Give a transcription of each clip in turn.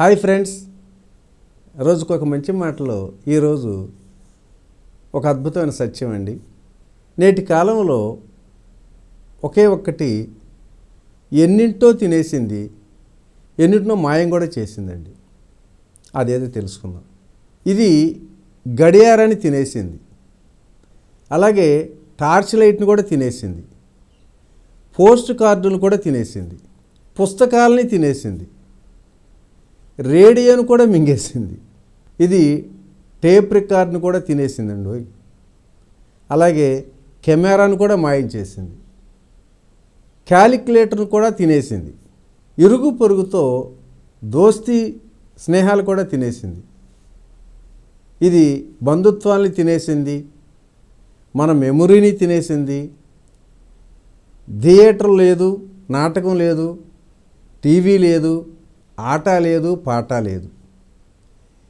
Hi friends. రోజుకు ఒక మంచి మాటలో ఈరోజు ఒక అద్భుతమైన సత్యం అండి. నేటి కాలంలో ఒకే ఒక్కటి ఎన్నింటో తినేసింది ఎన్నింటినో మాయం కూడా చేసిందండి. అదేదో తెలుసుకుందాం. ఇది గడియారాన్ని తినేసింది. అలాగే టార్చ్ లైట్ని కూడా తినేసింది. పోస్ట్ కార్డులు కూడా తినేసింది. పుస్తకాలని తినేసింది. రేడియోను కూడా మింగేసింది. ఇది టేప్ రికార్డ్ను కూడా తినేసిందండి అలాగే కెమెరాను కూడా మాయం చేసింది క్యాలిక్యులేటర్ను కూడా తినేసింది. ఇరుగు పొరుగుతో దోస్తీ స్నేహాలు కూడా తినేసింది. ఇది బంధుత్వాల్ని తినేసింది. మన మెమొరీని తినేసింది. థియేటర్ లేదు నాటకం లేదు టీవీ లేదు ఆట లేదు పాట లేదు.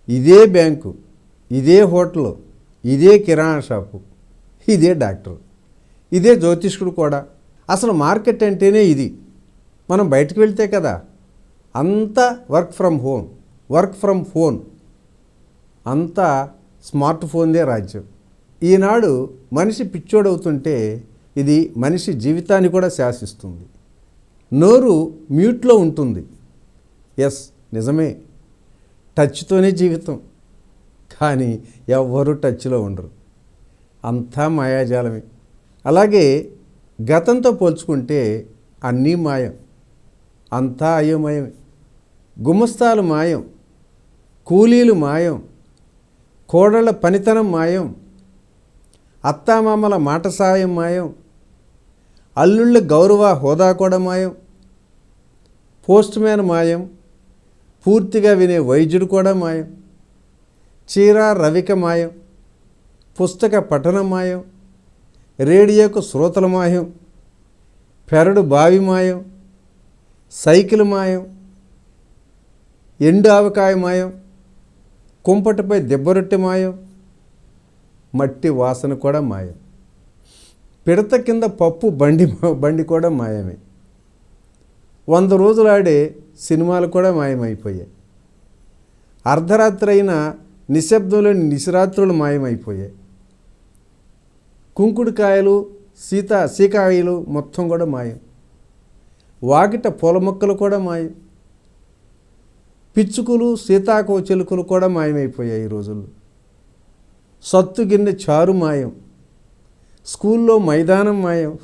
ఇదే బ్యాంకు ఇదే హోటల్ ఇదే కిరాణా షాపు ఇదే డాక్టర్ ఇదే జ్యోతిష్కుడు కూడా. అసలు మార్కెట్ అంటేనే ఇది. మనం బయటకు వెళ్తే కదా అంతా work from home work from phone. అంతా స్మార్ట్ ఫోన్దే రాజ్యం. ఈనాడు మనిషి పిచ్చోడవుతుంటే ఇది మనిషి జీవితాన్ని కూడా శాసిస్తుంది. నోరు మ్యూట్లో ఉంటుంది. ఎస్ నిజమే. టచ్తోనే జీవితం. కానీ ఎవ్వరూ టచ్లో ఉండరు. అంతా మాయాజాలమే. అలాగే గతంతో పోల్చుకుంటే అన్నీ మాయం. అంతా అయోమయమే. గుమస్తాలు మాయం. కూలీలు మాయం. కోడళ్ళ పనితనం మాయం. అత్తామామల మాట సాయం మాయం. అల్లుళ్ళ గౌరవ హోదా కూడా మాయం. పోస్ట్ మ్యాన్ మాయం. పూర్తిగా వినే వైద్యుడు కూడా మాయం. చీర రవిక మాయం. పుస్తక పఠనం మాయం. రేడియోకు శ్రోతల మాయం. పెరడు బావి మాయం. సైకిల్ మాయం. ఎండు ఆవకాయ మాయం. కుంపటిపై దిబ్బరొట్టి మాయం. మట్టి వాసన కూడా మాయం. పిడత కింద పప్పు బండి బండి కూడా మాయమే. వంద రోజులు ఆడే సినిమాలు కూడా మాయమైపోయాయి. అర్ధరాత్రి అయిన నిశ్శబ్దంలోని నిశరాత్రులు మాయమైపోయాయి. కుంకుడుకాయలు సీత సీకాయలు మొత్తం కూడా మాయం. వాకిట పూల మొక్కలు కూడా మాయం. పిచ్చుకులు సీతాకో చిలుకలు కూడా మాయమైపోయాయి ఈ రోజుల్లో. సత్తు గిన్నె చారు మాయం. స్కూల్లో మైదానం మాయం.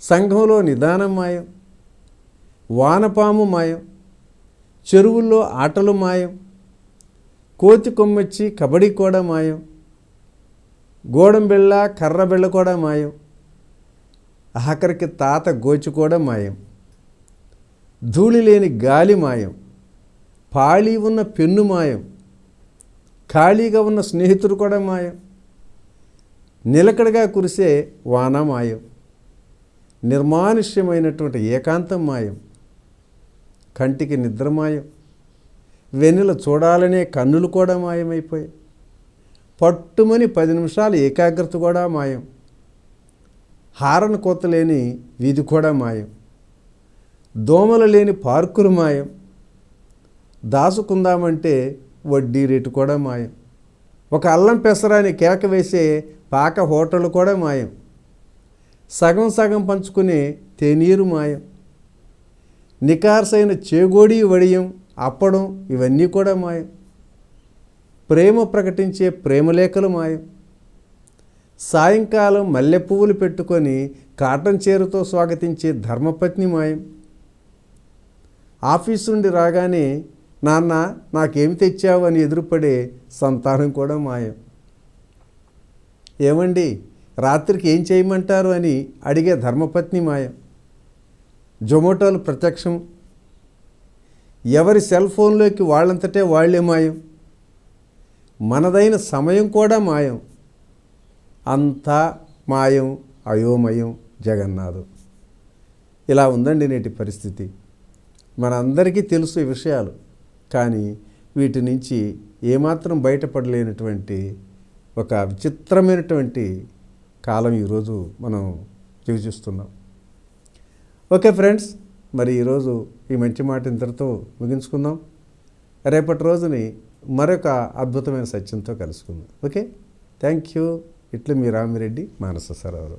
సంఘంలో నిదానం మాయం. వానపాము మాయం చెరువుల్లో ఆటలు మాయం కోతి కొమ్మొచ్చి కబడ్డీ కూడా మాయం గోడం బిళ్ళ కర్ర బిళ్ళ కూడా మాయం ఆఖరికి తాత గోచి కూడా మాయం. ధూళి లేని గాలి మాయం పాళీ ఉన్న పెన్ను మాయం ఖాళీగా ఉన్న స్నేహితుడు కూడా మాయం. నిలకడగా కురిసే వాన మాయం నిర్మానుష్యమైనటువంటి ఏకాంతం మాయం. కంటికి నిద్ర మాయం. వెన్నెల చూడాలనే కన్నులు కూడా మాయమైపోయాయి. పట్టుమని పది నిమిషాలు ఏకాగ్రత కూడా మాయం. హారన కోత లేని వీధి కూడా మాయం. దోమలు లేని పార్కులు మాయం. దాచుకుందామంటే వడ్డీ రేటు కూడా మాయం. ఒక అల్లం పెసరాని కేక వేసే పాక హోటలు కూడా మాయం. సగం సగం పంచుకునే తేనీరు మాయం. నికార్సైన చేగోడి వడియం అప్పడం ఇవన్నీ కూడా మాయం. ప్రేమ ప్రకటించే ప్రేమలేఖలు మాయం. సాయంకాలం మల్లె పువ్వులు పెట్టుకొని కాటన్ చీరతో స్వాగతించే ధర్మపత్ని మాయం. ఆఫీస్ నుండి రాగానే నాన్న నాకేమి తెచ్చావు? అని ఎదురుపడే సంతానం కూడా మాయం. ఏమండి రాత్రికి ఏం చేయమంటారు? అని అడిగే ధర్మపత్ని మాయం. జొమాటోలు ప్రత్యక్షం. ఎవరి సెల్ ఫోన్లోకి వాళ్ళంతటే వాళ్ళే మాయం. మనదైన సమయం కూడా మాయం. అంతా మాయం అయోమయం జగన్నాథం. ఇలా ఉందండి నేటి పరిస్థితి. మనందరికీ తెలుసు ఈ విషయాలు. కానీ వీటి నుంచి ఏమాత్రం బయటపడలేనటువంటి ఒక విచిత్రమైనటువంటి కాలం ఈరోజు మనం చూస్తున్నాం ఓకే ఫ్రెండ్స్ మరి ఈరోజు ఈ మంచి మాట ఇంతటితో ముగించుకుందాం. రేపటి రోజుని మరొక అద్భుతమైన సత్యంతో కలుసుకుందాం. ఓకే? Thank you. ఇట్లు మీ రామిరెడ్డి మానస సరోవరం.